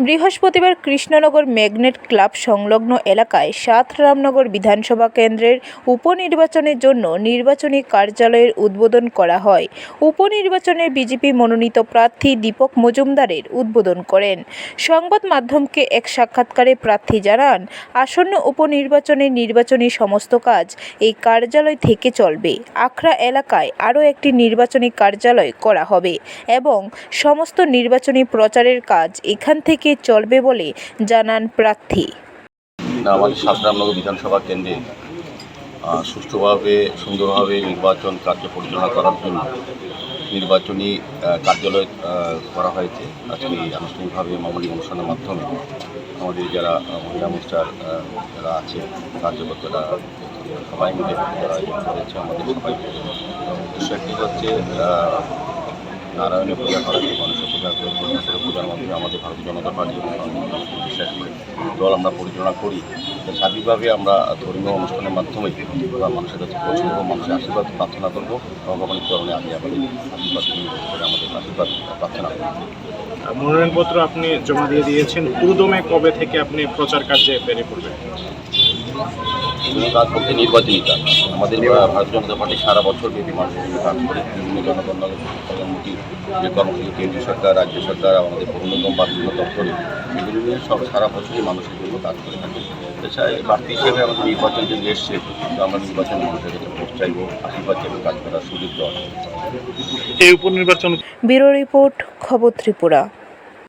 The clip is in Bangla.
বৃহস্পতিবার কৃষ্ণনগর ম্যাগনেট ক্লাব সংলগ্ন এলাকায় সাত রামনগর বিধানসভা কেন্দ্রের উপনির্বাচনের জন্য নির্বাচনী কার্যালয়ের উদ্বোধন করা হয়। উপনির্বাচনে বিজেপি মনোনীত প্রার্থী দীপক মজুমদারের উদ্বোধন করেন। সংবাদ মাধ্যমকে এক সাক্ষাৎকারে প্রার্থী জানান, আসন্ন উপনির্বাচনে নির্বাচনী সমস্ত কাজ এই কার্যালয় থেকে চলবে। আখড়া এলাকায় আরও একটি নির্বাচনী কার্যালয় করা হবে এবং সমস্ত নির্বাচনী প্রচারের কাজ এখান থেকে চলবে বলে জানান প্রার্থী। আমাদের সাতরামনগর বিধানসভা কেন্দ্রে সুষ্ঠুভাবে, সুন্দরভাবে নির্বাচন কার্য পরিচালনা করার জন্য নির্বাচনী কার্যালয় করা হয়েছে। আজকে আনুষ্ঠানিকভাবে মামনি অনুষ্ঠানের মাধ্যমে আমাদের যারা মহিলা মোর্চার যারা আছে, কার্যকর্তারা, সবাই মিলে আয়োজন করেছে, আমাদের সবাই উদ্দেশ্য একটি হচ্ছে নারায়ণের পূজা করা, মানুষের পূজা করে মাধ্যমে আমাদের ভারতীয় জনতা পার্টি এবং বিশ্বাস করে। দল আমরা পরিচালনা করি সার্বিকভাবে আমরা ধর্মীয় অনুষ্ঠানের মাধ্যমে আমরা মানুষের কাছে পৌঁছে দেবো মানুষের আশীর্বাদ প্রার্থনা করব। ভগবানের চরণে আগে আমাদের আশীর্বাদ আমাদের আশীর্বাদ প্রার্থনা করব। মনোনয়নপত্র আপনি জমা দিয়ে দিয়েছেন। পুরোদমে কবে থেকে আপনি প্রচার কার্যে বেরিয়ে পড়বেন? বিভিন্ন কাজ বলতে নির্বাচনী কাজ আমাদের ভারতীয় জনতা পার্টি সারা বছর ব্যাপী মানুষের জন্য কাজ করে বিভিন্ন জনগণের কর্মসূচি কেন্দ্রীয় সরকার রাজ্য সরকার আমাদের পূর্ণতম বা বিভিন্ন দপ্তরে এগুলো সব সারা বছরই মানুষের জন্য কাজ করে থাকে এছাড়া প্রার্থী হিসেবে আমাদের নির্বাচন যদি এসছে তো আমরা নির্বাচনে মানুষের কাছে ভোট চাইব আশীর্বাদ চাইব কাজ করার সুযোগ দেওয়া এই উপনির্বাচন ব্যুরো রিপোর্ট খবর ত্রিপুরা